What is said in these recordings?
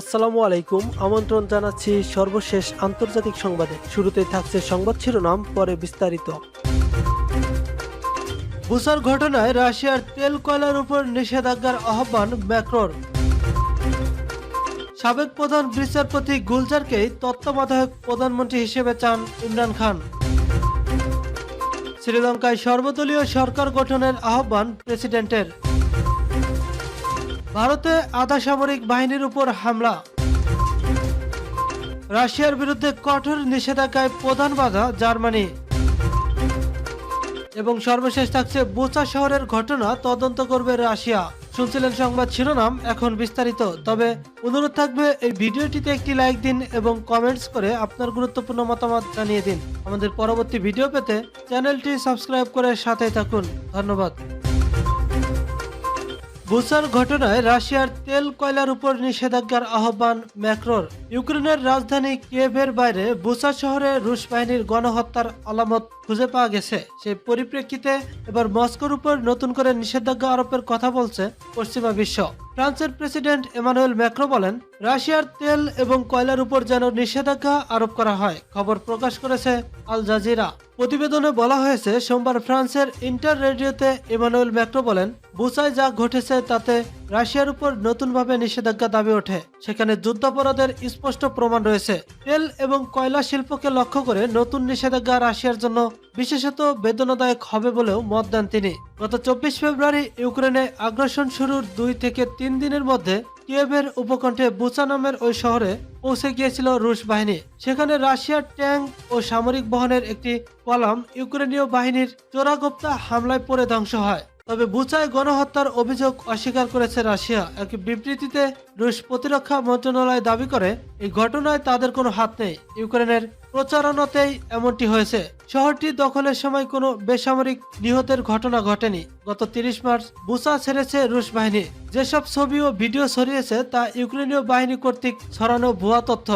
আসসালামু আলাইকুম। আমন্ত্রণ জানাচ্ছি সর্বশেষ আন্তর্জাতিক সংবাদে। শুরুতেই থাকছে সংবাদ শিরোনাম, পরে বিস্তারিত। বুসার ঘটনায় রাশিয়ার তেল কয়লার উপর নিষেধাজ্ঞার আহ্বান ম্যাক্রোর। সাবেক প্রধান বিচারপতি গুলজারকে তত্ত্বাবধায়ক প্রধানমন্ত্রী হিসেবে চান ইমরান খান। শ্রীলঙ্কায় সর্বদলীয় সরকার গঠনের আহ্বান প্রেসিডেন্টের। ভারতে আধা সামরিক বাহিনীর উপর হামলা। রাশিয়ার বিরুদ্ধে কঠোর নিষেধাজ্ঞায় প্রধান বাধা জার্মানি। এবং সর্বশেষ থাকছে বোচা শহরের ঘটনা, তদন্ত করবে রাশিয়া। শুনছিলেন সংবাদ শিরোনাম, এখন বিস্তারিত। তবে অনুরোধ থাকবে, এই ভিডিওটিতে একটি লাইক দিন এবং কমেন্টস করে আপনার গুরুত্বপূর্ণ মতামত জানিয়ে দিন। আমাদের পরবর্তী ভিডিও পেতে চ্যানেলটি সাবস্ক্রাইব করে সাথে থাকুন। ধন্যবাদ। বুসার ঘটনায় রাশিয়ার তেল কয়লার উপর নিষেধাজ্ঞার আহ্বান ম্যাক্রোর। ইউক্রেনের রাজধানী কিয়েভের বাইরে বুসা শহরে রুশ বাহিনীর গণহত্যার আলামত খুঁজে পাওয়া গেছে। সেই পরিপ্রেক্ষিতে এবার মস্কোর উপর নতুন করে নিষেধাজ্ঞা আরোপের কথা বলছে পশ্চিমা বিশ্ব। ফ্রান্সের প্রেসিডেন্ট এমানুয়েল ম্যাক্রো বলেন, রাশিয়ার তেল এবং কয়লার উপর যেন নিষেধাজ্ঞা আরোপ করা হয়, খবর প্রকাশ করেছে আল জাজিরা। প্রতিবেদনে বলা হয়েছে, সোমবার ফ্রান্সের ইন্টার রেডিওতে ইমানুয়েল ম্যাক্রো বলেন বুসায় যা ঘটেছে তাতে রাশিয়ার উপর নতুনভাবে নিষেধাজ্ঞা দাবি ওঠে। সেখানে যুদ্ধাপরাধের স্পষ্ট প্রমাণ রয়েছে। তেল এবং কয়লা শিল্পকে লক্ষ্য করে নতুন নিষেধাজ্ঞা রাশিয়ার জন্য বিশেষত বেদনাদায়ক হবে বলেও মত দেন তিনি। গত চব্বিশ ফেব্রুয়ারি ইউক্রেনে আগ্রাসন শুরুর দুই থেকে তিন দিনের মধ্যে কিয়েভের উপকণ্ঠে বুচা নামের ওই শহরে পৌঁছে গিয়েছিল রুশ বাহিনী। সেখানে রাশিয়ার ট্যাঙ্ক ও সামরিক বহনের একটি কলাম ইউক্রেনীয় বাহিনীর চোরাগোপ্তা হামলায় পড়ে ধ্বংস হয়। তবে বুচায় গণহত্যার অভিযোগ অস্বীকার করেছে রাশিয়া। এক বিবৃতিতে রুশ প্রতিরক্ষা মন্ত্রণালয় দাবি করে, এই ঘটনায় তাদের কোনো হাত নেই। ইউক্রেনের প্রচারণাতেই এমনটি হয়েছে। শহরটি দখলের সময় কোনো বেসামরিক নিহতের ঘটনা ঘটেনি। গত তিরিশ মার্চ বুসা ছেড়েছে রুশ বাহিনী। যেসব ছবি ও ভিডিও ছড়িয়েছে তা ইউক্রেনীয় বাহিনী কর্তৃক ছড়ানো ভুয়া তথ্য।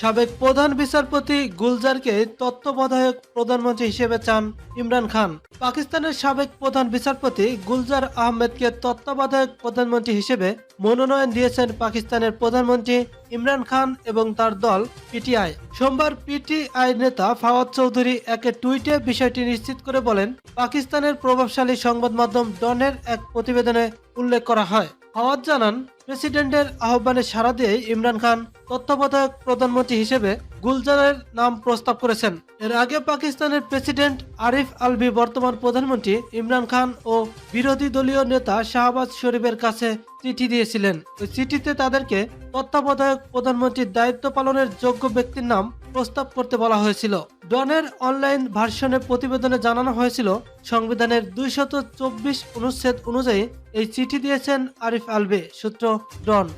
সাবেক প্রধান বিচারপতি গুলজারকে তত্ত্বাবধায়ক প্রধানমন্ত্রী হিসেবে চান ইমরান খান। পাকিস্তানের সাবেক প্রধান বিচারপতি গুলজার আহমেদকে তত্ত্বাবধায়ক প্রধানমন্ত্রী হিসেবে মনোনয়ন দিয়েছেন পাকিস্তানের প্রধানমন্ত্রী ইমরান খান এবং তার দল পিটিআই। সোমবার পিটিআই নেতা ফাওয়াদ চৌধুরী একে টুইটে বিষয়টি নিশ্চিত করে বলেন, পাকিস্তানের প্রভাবশালী সংবাদ মাধ্যম ডনের এক প্রতিবেদনে উল্লেখ করা হয়। ফাওয়াদ জানান প্রেসিডেন্টের আহ্বানে সাড়া দিয়ে ইমরান খান তত্ত্বাবধায়ক প্রধানমন্ত্রী হিসেবে গুলজারের নাম প্রস্তাব করেছেন। এর আগে পাকিস্তানের প্রেসিডেন্ট আরিফ আলভি, বর্তমান প্রধানমন্ত্রী ইমরান খান ও বিরোধী দলীয় নেতা শাহবাজ শরীফের কাছে চিঠি দিয়েছিলেন। ওই চিঠিতে তাদেরকে তত্ত্বাবধায়ক প্রধানমন্ত্রীর দায়িত্ব পালনের যোগ্য ব্যক্তির নাম প্রস্তাব করতে বলা হয়েছিল। ডনের অনলাইন ভার্সনে প্রতিবেদনে জানানো হয়েছিল, সংবিধানের দুইশত চব্বিশ অনুচ্ছেদ অনুযায়ী এই চিঠি দিয়েছেন আরিফ আলবে, সূত্র ডন।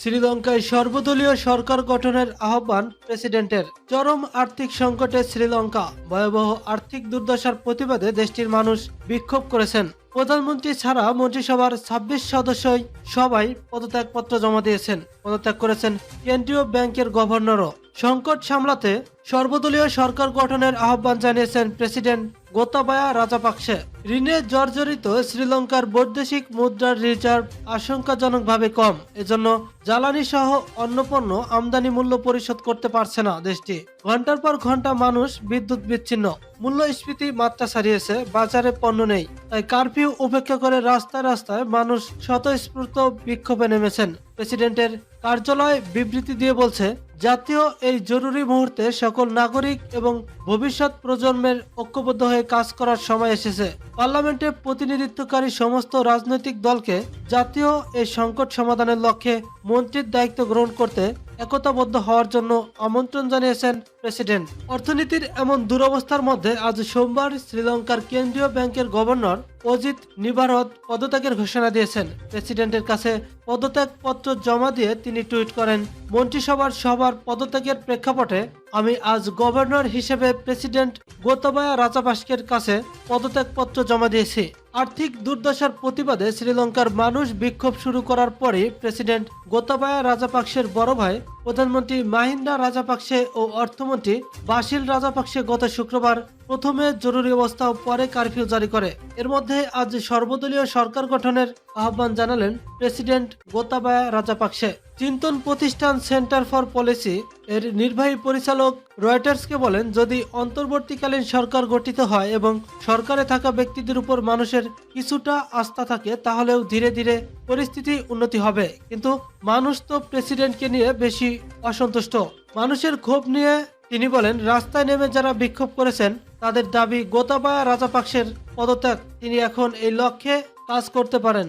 শ্রীলঙ্কায় সর্বদলীয় সরকার গঠনের আহ্বান প্রেসিডেন্টের। চরম আর্থিক সংকটে শ্রীলঙ্কা, ভয়াবহ আর্থিক দুর্দশার প্রতিবাদে দেশটির মানুষ বিক্ষোভ করেছেন। প্রধানমন্ত্রী ছাড়া মন্ত্রিসভার ছাব্বিশ সদস্যই সবাই পদত্যাগপত্র জমা দিয়েছেন। পদত্যাগ করেছেন কেন্দ্রীয় ব্যাংকের গভর্নরও। সংকট সামলাতে সর্বদলীয় সরকার গঠনের আহ্বান জানিয়েছেন প্রেসিডেন্ট গোতাবায়া রাজাপাকসে। ঋণে জর্জরিত শ্রীলঙ্কার বৈদেশিক মুদ্রার রিজার্ভ আশঙ্কাজনকভাবে কম। এজন্য জ্বালানি সহ অন্য পণ্য আমদানি মূল্য পরিশোধ করতে পারছে না দেশটি। ঘণ্টার পর ঘণ্টা মানুষ বিদ্যুৎ বিচ্ছিন্ন। মূল্যস্ফীতি মাত্রা ছাড়িয়েছে, বাজারে পণ্য নেই। তাই কারফিউ উপেক্ষা করে রাস্তায় রাস্তায় মানুষ স্বতঃস্ফূর্ত বিক্ষোভে নেমেছেন। প্রেসিডেন্টের কার্যালয় বিবৃতি দিয়ে বলছে, জাতীয় এই জরুরি মুহূর্তে সকল নাগরিক এবং ভবিষ্যৎ প্রজন্মের ঐক্যবদ্ধ হয়ে কাজ করার সময় এসেছে। পার্লামেন্টে প্রতিনিধিত্বকারী সমস্ত রাজনৈতিক দলকে জাতীয় এই সংকট সমাধানের লক্ষ্যে মন্ত্রীর দায়িত্ব গ্রহণ করতে একতাবদ্ধ হওয়ার জন্য আমন্ত্রণ জানিয়েছেন প্রেসিডেন্ট। অর্থনীতির এমন দুরবস্থার মধ্যে আজ সোমবার শ্রীলঙ্কার কেন্দ্রীয় ব্যাংকের গভর্নর অজিত নিবারত পদত্যাগের ঘোষণা দিয়েছেন। প্রেসিডেন্টের কাছে পদত্যাগপত্র জমা দিয়ে তিনি টুইট করেন, মন্ত্রিসভার সভার পদত্যাগের প্রেক্ষাপটে আমি আজ গভর্নর হিসেবে প্রেসিডেন্ট গোতাবায়া রাজাপাক্সের কাছে পদত্যাগপত্র জমা দিয়েছি। আর্থিক দুর্দশার প্রতিবাদে শ্রীলঙ্কার মানুষ বিক্ষোভ শুরু করার পরে প্রেসিডেন্ট গোতাবায়া রাজাপাক্সের বড় ভাই প্রধানমন্ত্রী মাহিন্দা রাজাপাকসে ও অর্থমন্ত্রী বাসিল রাজাপাকসে গত শুক্রবার প্রথমে জরুরি অবস্থা ও পরে কারফিউ জারি করে। এর মধ্যে আজ সর্বদলীয় সরকার গঠনের আহ্বান জানালেন প্রেসিডেন্ট গোতাবায়া রাজাপাকসে। চিন্তন প্রতিষ্ঠান সেন্টার ফর পলিসি এর নির্বাহী পরিচালক রয়টার্সকে বলেন, যদি অন্তর্বর্তীকালীন সরকার গঠিত হয় এবং সরকারে থাকা ব্যক্তিদের উপর মানুষের কিছুটা আস্থা থাকে, তাহলেও ধীরে ধীরে পরিস্থিতি উন্নতি হবে। কিন্তু মানুষ তো প্রেসিডেন্টকে নিয়ে বেশি অসন্তুষ্ট। মানুষের ক্ষোভ নিয়ে তিনি বলেন, রাস্তায় নেমে যারা বিক্ষোভ করেছেন, তাদের দাবি গোতাবায়া রাজাপাকসের পদত্যাগ। তিনি এখন এই লক্ষ্যে কাজ করতে পারেন।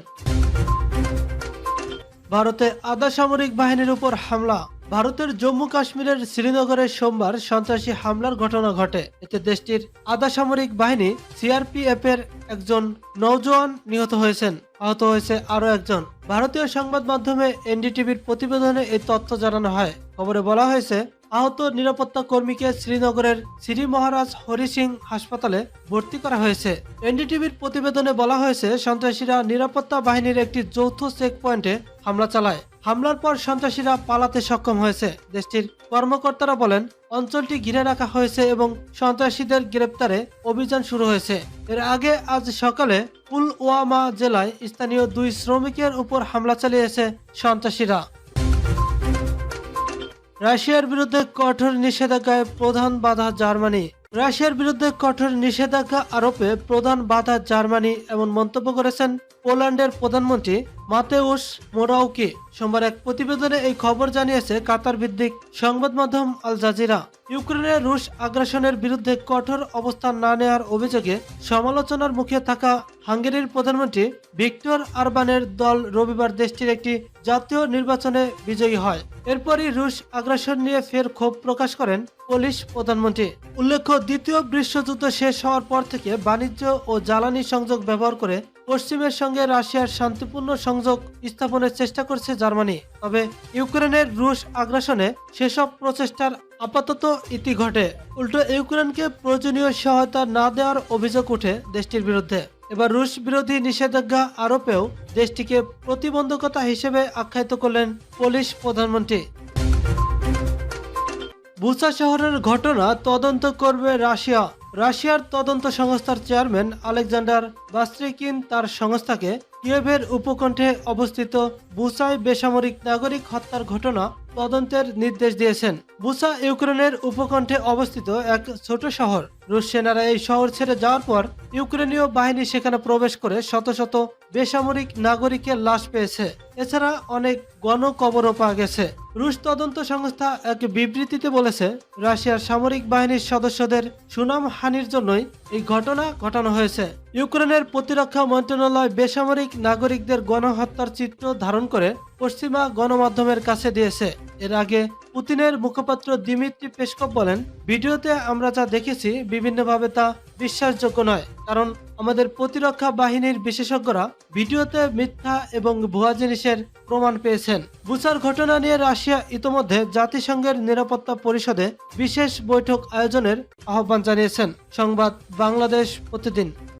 ভারতে আধা সামরিক বাহিনীর উপর হামলা। ভারতের জম্মু কাশ্মীরের শ্রীনগরে সোমবার সন্ত্রাসী হামলার ঘটনা ঘটে। এতে দেশটির আধা সামরিক বাহিনী সিআরপিএফ এর একজন নৌজওয়ান নিহত হয়েছেন। আহত হয়েছে আরও একজন। ভারতীয় সংবাদ মাধ্যমে এনডিটিভির প্রতিবেদনে এই তথ্য জানানো হয়। খবরে বলা হয়েছে আহত নিরাপত্তা কর্মীকে শ্রীনগরের শ্রী মহারাজ হরি সিং হাসপাতালে ভর্তি করা হয়েছে। এনডিটিভির প্রতিবেদনে বলা হয়েছে, সন্ত্রাসীরা নিরাপত্তা বাহিনীর একটি যৌথ চেক পয়েন্টে হামলা চালায়। হামলার পর সন্ত্রাসীরা পালাতে সক্ষম হয়েছে। দেশটির কর্মকর্তারা বলেন, অঞ্চলটি ঘিরে রাখা হয়েছে এবং সন্ত্রাসীদের গ্রেপ্তারে অভিযান শুরু হয়েছে। এর আগে আজ সকালে পুলওয়ামা জেলায় স্থানীয় দুই শ্রমিকের উপর হামলা চালিয়েছে সন্ত্রাসীরা। রাশিয়ার বিরুদ্ধে কঠোর নিষেধাজ্ঞায় প্রধান বাধা জার্মানি। রাশিয়ার বিরুদ্ধে কঠোর নিষেধাজ্ঞা আরোপে প্রধান বাধা জার্মানি এমন মন্তব্য করেছেন পোল্যান্ডের প্রধানমন্ত্রী মাতেউস মোরাউকি সোমবার এক প্রতিবেদনে এই খবর জানিয়েছে কাতার ভিত্তিক সংবাদ মাধ্যম আল জাজিরা। ইউক্রেনে রুশ আগ্রাসনের বিরুদ্ধে কঠোর অবস্থান না নেওয়ার অভিযোগে সমালোচনার মুখে থাকা হাঙ্গেরির প্রধানমন্ত্রী ভিক্টর আরবানের দল রবিবার দেশটির একটি জাতীয় নির্বাচনে বিজয়ী হয়। এরপরই রুশ আগ্রাসন নিয়ে ফের ক্ষোভ প্রকাশ করেন পোলিশ প্রধানমন্ত্রী। উল্লেখ্য, দ্বিতীয় বিশ্বযুদ্ধ শেষ হওয়ার পর থেকে বাণিজ্য ও জ্বালানি সংযোগ ব্যবহার করে পশ্চিমের সঙ্গে রাশিয়ার শান্তিপূর্ণ সংযোগ স্থাপনের চেষ্টা করছে জার্মানি। তবে ইউক্রেনের রুশ আগ্রাসনে সেসব প্রচেষ্টার আপাতত ইতি ঘটে। উল্টো ইউক্রেনকে প্রয়োজনীয় সহায়তা না দেওয়ার অভিযোগ উঠে দেশটির বিরুদ্ধে। এবার রুশ বিরোধী নিষেধাজ্ঞা আরোপেও দেশটিকে প্রতিবন্ধকতা হিসেবে আখ্যায়িত করলেন পোলিশ প্রধানমন্ত্রী। বুসা শহরের ঘটনা তদন্ত করবে রাশিয়া। রাশিয়ার তদন্ত সংস্থার চেয়ারম্যান আলেকজান্ডার বাস্ত্রিকিন তার সংস্থাকে কিয়েভের উপকণ্ঠে অবস্থিত বুসায় বেসামরিক নাগরিক হত্যার ঘটনা তদন্তের নির্দেশ দিয়েছেন। বুসা ইউক্রেনের উপকণ্ঠে অবস্থিত এক ছোট শহর। রুশ সেনারা এই শহর ছেড়ে যাওয়ার পর ইউক্রেনীয় বাহিনী সেখানে প্রবেশ করে শত শত বেসামরিক নাগরিকের লাশ পেয়েছে। এছাড়া অনেক গণকবরও পাওয়া গেছে। রুশ তদন্ত সংস্থা এক বিবৃতিতে বলেছে, রাশিয়ার সামরিক বাহিনীর সদস্যদের সুনাম হানির জন্যই এই ঘটনা ঘটানো হয়েছে। ইউক্রেনের প্রতিরক্ষা মন্ত্রণালয় বেসামরিক নাগরিকদের গণহত্যার চিত্র ধারণ করে পশ্চিমা গণমাধ্যমের কাছে দিয়েছে। এর আগে পুতিনের মুখপাত্র দিমিত্রি পেসকপ বলেন, ভিডিওতে আমরা যা দেখেছি বিভিন্নভাবে তা বিশ্বাসযোগ্য নয়, কারণ আমাদের প্রতিরক্ষা বাহিনীর বিশেষজ্ঞরা ভিডিওতে মিথ্যা এবং ভুয়া জিনিসের প্রমাণ পেয়েছেন। বুসার ঘটনা নিয়ে রাশিয়া ইতোমধ্যে জাতিসংঘের নিরাপত্তা পরিষদে বিশেষ বৈঠক আয়োজনের আহ্বান জানিয়েছেন। সংবাদ বাংলাদেশ প্রতিদিন।